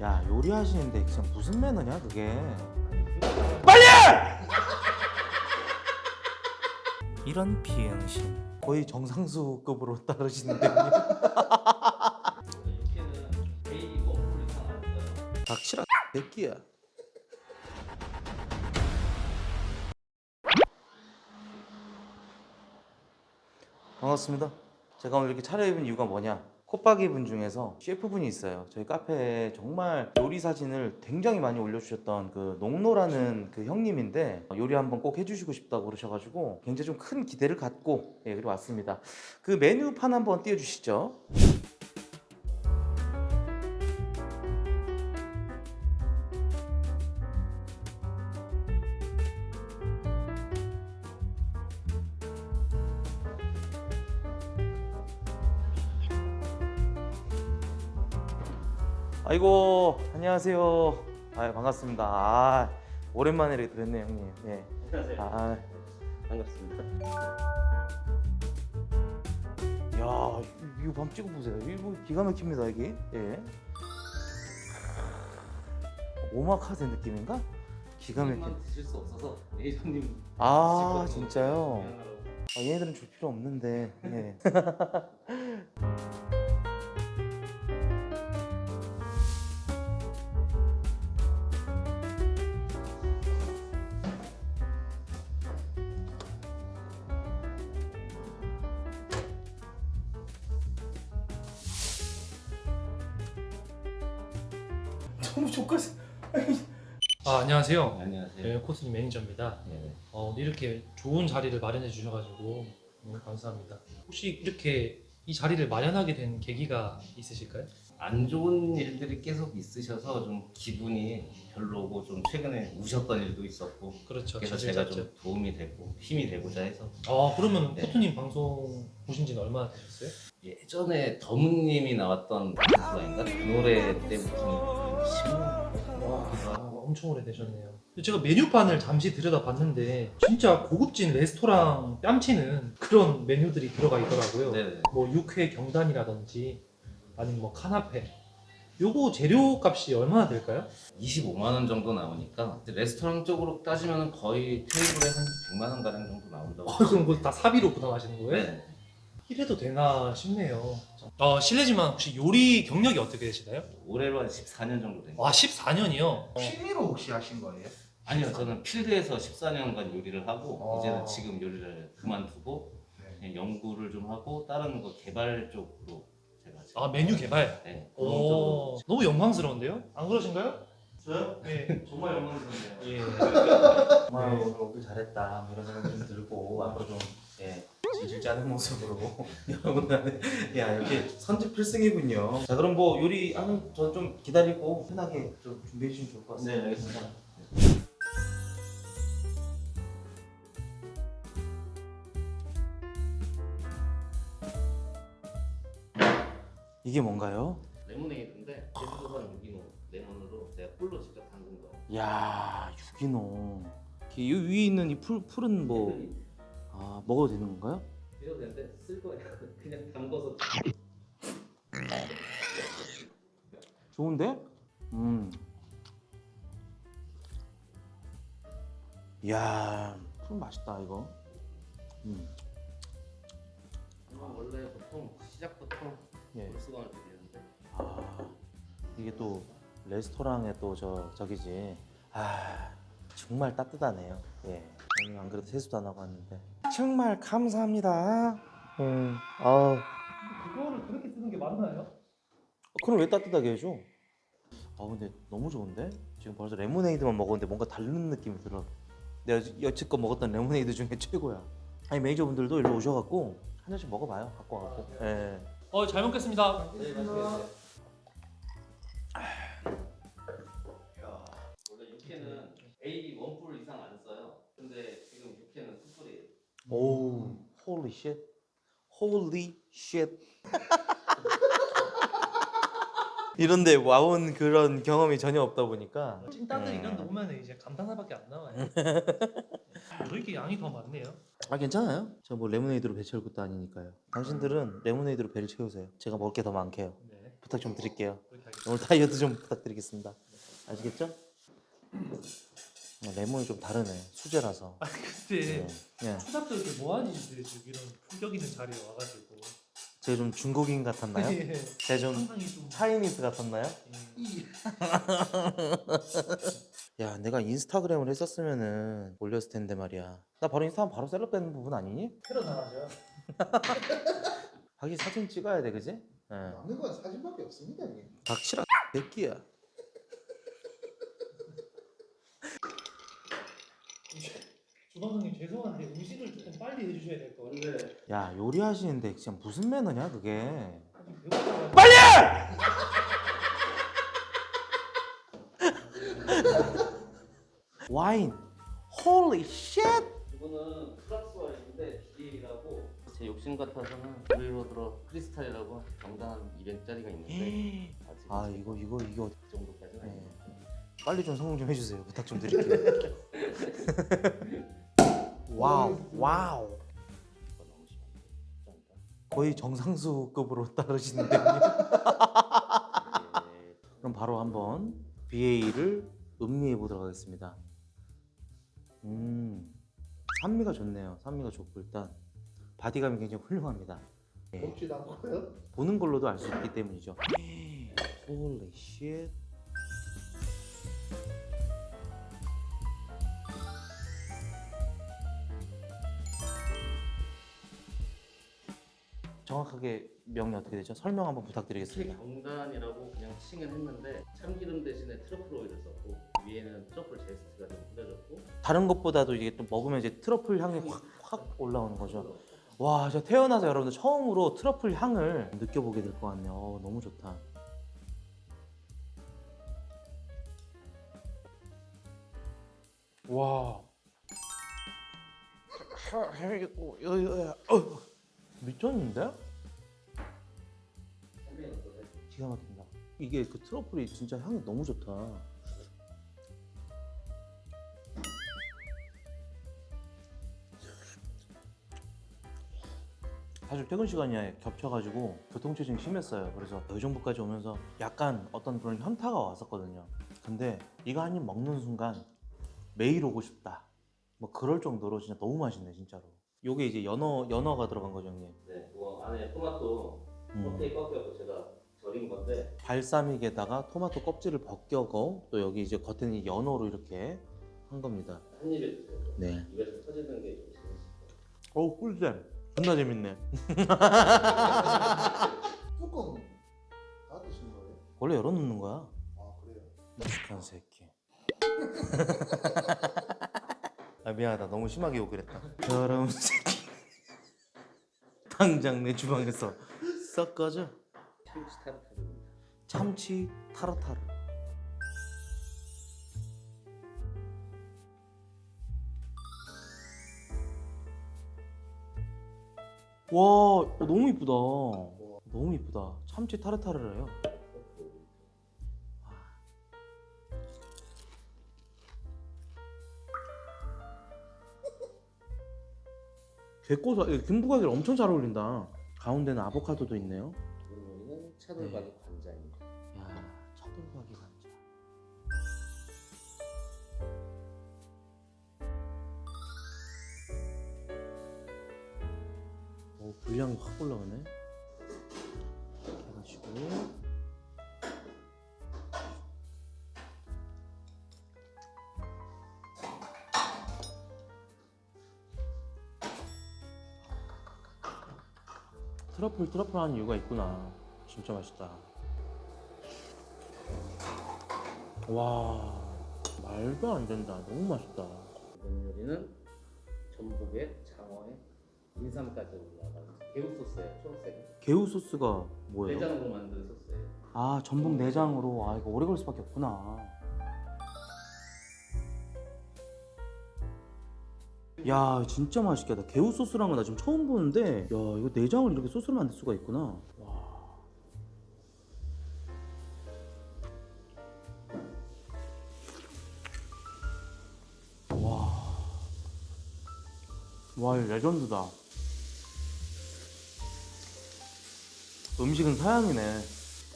야 요리하시는데 진짜 무슨 매너냐 그게? 이런 비응신 거의 정상수급으로 따르시는데. 육회는 베이비 원풀 이상 안 써요. 닥치라 새끼야. 반갑습니다. 제가 오늘 이렇게 차려입은 이유가 뭐냐 콧박이분 중에서 셰프분이 있어요. 저희 카페에 정말 요리 사진을 굉장히 많이 올려주셨던 그 농노라는 그 형님인데 요리 한번 꼭 해주시고 싶다고 그러셔가지고 굉장히 좀 큰 기대를 갖고 예, 그리고 왔습니다. 그 메뉴판 한번 띄워주시죠 아이고 안녕하세요. 아 반갑습니다. 아 오랜만에 이렇게 뵙네요 형님. 예. 안녕하세요. 아, 반갑습니다. 야 이거 밤 찍어 보세요. 이거 기가 막힙니다 이게. 예. 오마카세 느낌인가? 기가 막힌. 손님만 드실 수 없어서 메이저님 아 드실 것도 진짜요? 아, 얘네들은 줄 필요 없는데. 예. 너무 족같아. 아 안녕하세요. 안녕하세요. 네, 코스님 매니저입니다. 네. 어, 이렇게 좋은 자리를 마련해 주셔가지고 너무 감사합니다. 혹시 이렇게 이 자리를 마련하게 된 계기가 있으실까요? 안 좋은 일들이 계속 있으셔서 좀 기분이 별로고 좀 최근에 우셨던 일도 있었고 그렇죠. 그래서 자질 제가 자질. 좀 도움이 되고 힘이 되고자 해서 아 그러면 네. 코스님 방송 보신 지는 얼마나 되셨어요? 예전에 더문님이 나왔던 가수인가 그 노래 때부터 10년 와 엄청 오래 되셨네요. 제가 메뉴판을 잠시 들여다봤는데 진짜 고급진 레스토랑 뺨치는 그런 메뉴들이 들어가 있더라고요. 네네. 뭐 육회 경단이라든지 아니면 뭐 카나페 요거 재료 값이 얼마나 될까요? 25만 원 정도 나오니까 이제 레스토랑 쪽으로 따지면 거의 테이블에 한 100만 원 가량 정도 나온다고. 어, 그럼 그거 다 사비로 부담하시는 거예요? 네. 이래도 되나 싶네요. 어, 실례지만 혹시 요리 경력이 어떻게 되시나요? 올해로 한 14년 정도 됩니다. 와 14년이요? 취미로 혹시 하신 거예요? 아니요, 저는 필드에서 14년간 요리를 하고 어. 이제는 지금 요리를 그만두고 네. 그냥 연구를 좀 하고 다른 거 개발 쪽으로 제가 지금 아 메뉴 개발. 네. 그런 오 쪽으로 너무 영광스러운데요? 안 그러신가요? 저요? 네. 정말 영광스럽네요. 예. 정말 오늘 오길 잘했다 뭐 이런 생각이 좀 들고 앞으로 좀 예, 질질 짜는 모습으로 여러분들 야 이렇게 선지 필승이군요. 자 그럼 뭐 요리 하는 저좀 기다리고 편하게 좀 준비해 주시면 좋을 것 같습니다. 네, 알겠습니다. 이게 뭔가요? 레모네이드인데 제주도산 유기농 레몬으로 제가 꿀로 직접 담근 거. 야 유기농. 이 위에 있는 이 풀 풀은 뭐뭐 아, 먹어도 되는 건가요? 이거 되는데 쓸 거예요. 그냥 담궈서 좋은데? 음. 이야, 풀 맛있다 이거. 음. 원래 보통 시작부터 예. 물수건을 드리는데 아, 이게 또 레스토랑에 또저 저기지. 아, 정말 따뜻하네요. 예. 오늘 안 그래도 세수도 안 하고 왔는데. 정말 감사합니다. 음. 아, 그거를 그렇게 쓰는 게 맞나요? 그럼 왜 따뜻하게 해줘? 아 근데 너무 좋은데? 지금 벌써 레모네이드만 먹었는데 뭔가 다른 느낌이 들어. 내가 여태껏 먹었던 레모네이드 중에 최고야. 아니 매니저분들도 일로 오셔갖고 한 잔씩 먹어봐요. 갖고 와갖고. 예. 어, 잘 먹겠습니다. 네, 맛있겠어요. 원래 육회는 A 원풀 이상 안 써요. 근데 지금 육회는 숯불이에요. 오우, holy shit. holy shit. 이런데 와온 그런 경험이 전혀 없다 보니까 찐따들 음. 이런 데 오면 이제 감탄 하나밖에 안 나와요. 왜 이렇게 양이 더 많네요? 아 괜찮아요. 저 뭐 레모네이드로 배 채울 것도 아니니까요. 당신들은 레모네이드로 배를 채우세요. 제가 먹을 게 더 많게요. 네, 부탁 좀 드릴게요. 그렇게 오늘 다이어트 좀 부탁드리겠습니다. 아시겠죠? 어, 레몬이 좀 다르네. 수제라서. 그때 예. 예. 초등학교 때 뭐하니 지금 이런 품격 있는 자리에 와가지고 제가 좀 중국인 같았나요? 예. 제가 좀 상당히 좀 차이니스 같았나요? 예. 야, 내가 인스타그램을 했었으면은 올렸을 텐데 말이야. 나 바로 인스타 하면 바로 셀럽 되는 부분 아니니? 패러 나가죠. 자기 사진 찍어야 돼, 그지? 예. 남는 건 사진밖에 없습니다. 닥치라 새끼야. 주방장님 죄송한데 음식을 조금 빨리 해주셔야 될것 같아요. 근데 야, 요리하시는데 진짜 무슨 매너냐, 그게? 배고파가지고. 빨리! 와인. 홀리 쉣! 이거는 플러스 와인인데 BA라고 제 욕심 같아서는 의로 들어 크리스탈이라고 정당한 200짜리가 있는데 아직 아, 이거 이거 이거 그 정도까지는 네. 아니에요. 빨리 좀 성공 좀 해주세요. 부탁 좀 드릴게요. 와우, 와우. 거의 정상수급으로 따르시는데. 네. 그럼 바로 한번 BA를 음미해 보도록 하겠습니다. 음, 산미가 좋네요. 산미가 좋고 일단 바디감이 굉장히 훌륭합니다. 예, 먹지도 않고요. 보는 걸로도 알 수 있기 때문이죠. Holy shit. 정확하게 명이 어떻게 되죠? 설명 한번 부탁드리겠습니다. 최경단이라고 그냥 칭은 했는데 참기름 대신에 트러플 오일을 썼고 위에는 트러플 제스트가 좀 뿌려졌고 다른 것보다도 이게 또 먹으면 이제 트러플 향이 확, 확 올라오는 거죠. 와, 저 태어나서 여러분들 처음으로 트러플 향을 느껴보게 될 것 같네요. 어, 너무 좋다. 와. 미쳤는데? 선배님 어떠세요? 기가 막힌다. 이게 그 트러플이 진짜 향이 너무 좋다. 사실 퇴근 시간이 겹쳐가지고 교통체증 심했어요. 그래서 의정부까지 오면서 약간 어떤 그런 현타가 왔었거든요. 근데 이거 한 입 먹는 순간 매일 오고 싶다. 뭐 그럴 정도로 진짜 너무 맛있네 진짜로. 요게 이제 연어 연어가 들어간 거죠, 형님. 네, 뭐 안에 토마토 음. 껍데기 꺾여서 제가 절인 건데 발사믹에다가 토마토 껍질을 벗겨고 또 여기 이제 겉에는 이 연어로 이렇게 한 겁니다. 한 입에 드세요. 네. 입에서 터지는 게좀 거예요. 어우 꿀잼. 존나 재밌네. 뚜껑 다 드신 거예요? 원래 열어놓는 거야. 아 그래요. 무식한 새끼. 아 미안하다. 너무 심하게 욕을 했다. 더러운 새끼. 당장 내 주방에서 썩 꺼져. 참치 타르타르입니다. 참치 타르타르. 와, 어, 너무 이쁘다. 너무 이쁘다. 참치 타르타르래요. 개꼬사, 김부각이 엄청 잘 어울린다. 가운데는 아보카도도 있네요. 물론이는 차돌박이 관자입니다. 야, 차돌박이 감자. 오, 분량이 확 올라오네. 트러플 트러플 하는 이유가 있구나. 진짜 맛있다. 와 말도 안 된다 너무 맛있다 이번 요리는 전복에 장어에 인삼까지 올라간 개우 소스예요. 초록색은 개우 소스가 뭐예요? 내장으로 만든 소스예요. 아 전복 내장으로 아 이거 오래 걸릴 수밖에 없구나 야 진짜 맛있겠다 개우 소스라는 거나 지금 처음 보는데 야 이거 내장을 이렇게 소스로 만들 수가 있구나 와 와, 와, 이거 레전드다. 음식은 서양이네.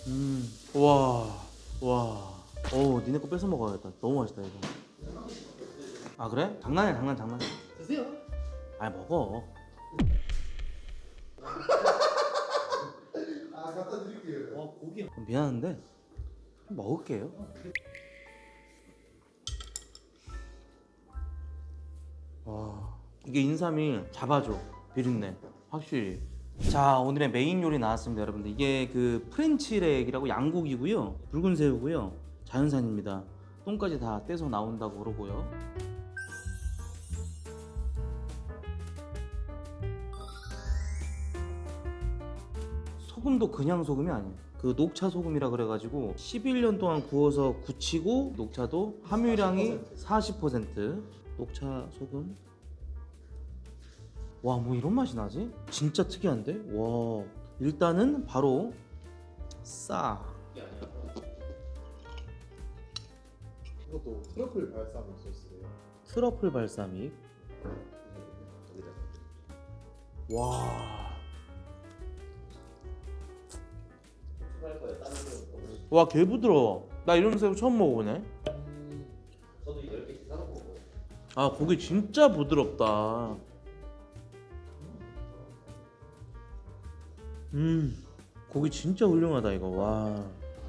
음, 와, 와. 오, 니네 거 뺏어 먹어야겠다. 너무 맛있다 이거. 아 그래? 장난이야, 장난, 장난. 드세요. 아 먹어. 아 갖다 드릴게요. 와 고기. 미안한데 먹을게요. 와 이게 인삼이 잡아줘 비린내 확실히. 자 오늘의 메인 요리 나왔습니다 여러분들 이게 그 프렌치렉이라고 양고기고요 붉은 새우고요 자연산입니다 똥까지 다 떼서 나온다고 그러고요 소금도 그냥 소금이 아니에요. 그 녹차 소금이라 그래가지고 11년 동안 구워서 굳히고 녹차도 함유량이 40% 녹차 소금. 와 뭐 이런 맛이 나지? 진짜 특이한데? 와 일단은 바로 싸. 이것도 트러플 발사믹 소스래요. 트러플 발사믹. 와. 와 개 부드러워. 나 이런 새우 처음 먹어보네. 저도 10개씩 사놓고 먹어요. 아 고기 진짜 부드럽다. 음 고기 진짜 훌륭하다 이거 와.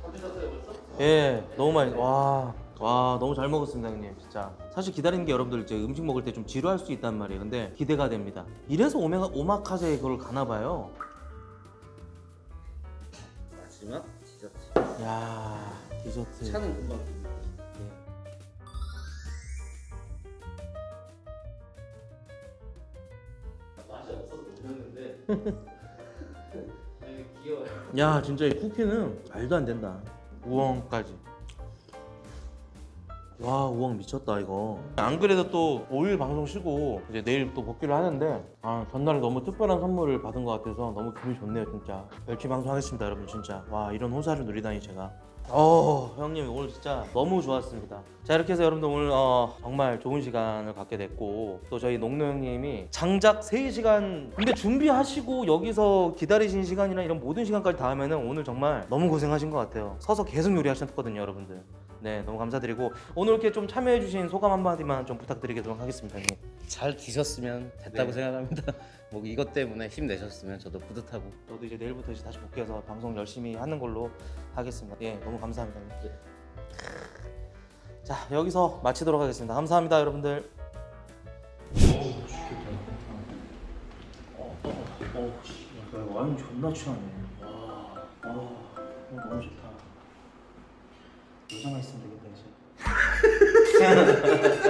다 드셨어요 벌써? 예 너무 많이 와. 와 너무 잘 먹었습니다 형님 진짜 사실 기다리는 게 여러분들 이제 음식 먹을 때 좀 지루할 수 있단 말이에요 근데 기대가 됩니다 이래서 오메가 오마카세 그걸 가나 봐요 마지막 디저트. 야 디저트 차는 금방 예. 맛이 없어서 못 먹는데. 되게 귀여워요. 야 진짜 이 쿠키는 말도 안 된다 우엉까지 와 우엉 미쳤다 이거. 안 그래도 또 5일 방송 쉬고 이제 내일 또 복귀를 하는데 아 전날에 너무 특별한 선물을 받은 것 같아서 너무 기분이 좋네요 진짜. 열심히 방송 하겠습니다 여러분 진짜. 와 이런 호사를 누리다니 제가. 어 형님 오늘 진짜 너무 좋았습니다. 자 이렇게 해서 여러분들 오늘 어, 정말 좋은 시간을 갖게 됐고 또 저희 농노 형님이 장작 3시간 근데 준비하시고 여기서 기다리신 시간이나 이런 모든 시간까지 다 하면은 오늘 정말 너무 고생하신 것 같아요. 서서 계속 요리하셨거든요 여러분들 네 너무 감사드리고 오늘 이렇게 좀 참여해 주신 소감 한마디만 좀 부탁드리도록 하겠습니다 형님 잘 드셨으면 됐다고 네. 생각합니다. 뭐 이것 때문에 힘 내셨으면 저도 뿌듯하고. 저도 이제 내일부터 이제 다시 복귀해서 방송 열심히 하는 걸로 하겠습니다 예 너무 감사합니다 형님. 자 여기서 마치도록 하겠습니다 감사합니다 여러분들 어, 어, 씨, 야, 나 와인 존나 취하네. 와, 와, 여자가 있으면 되겠다 이제.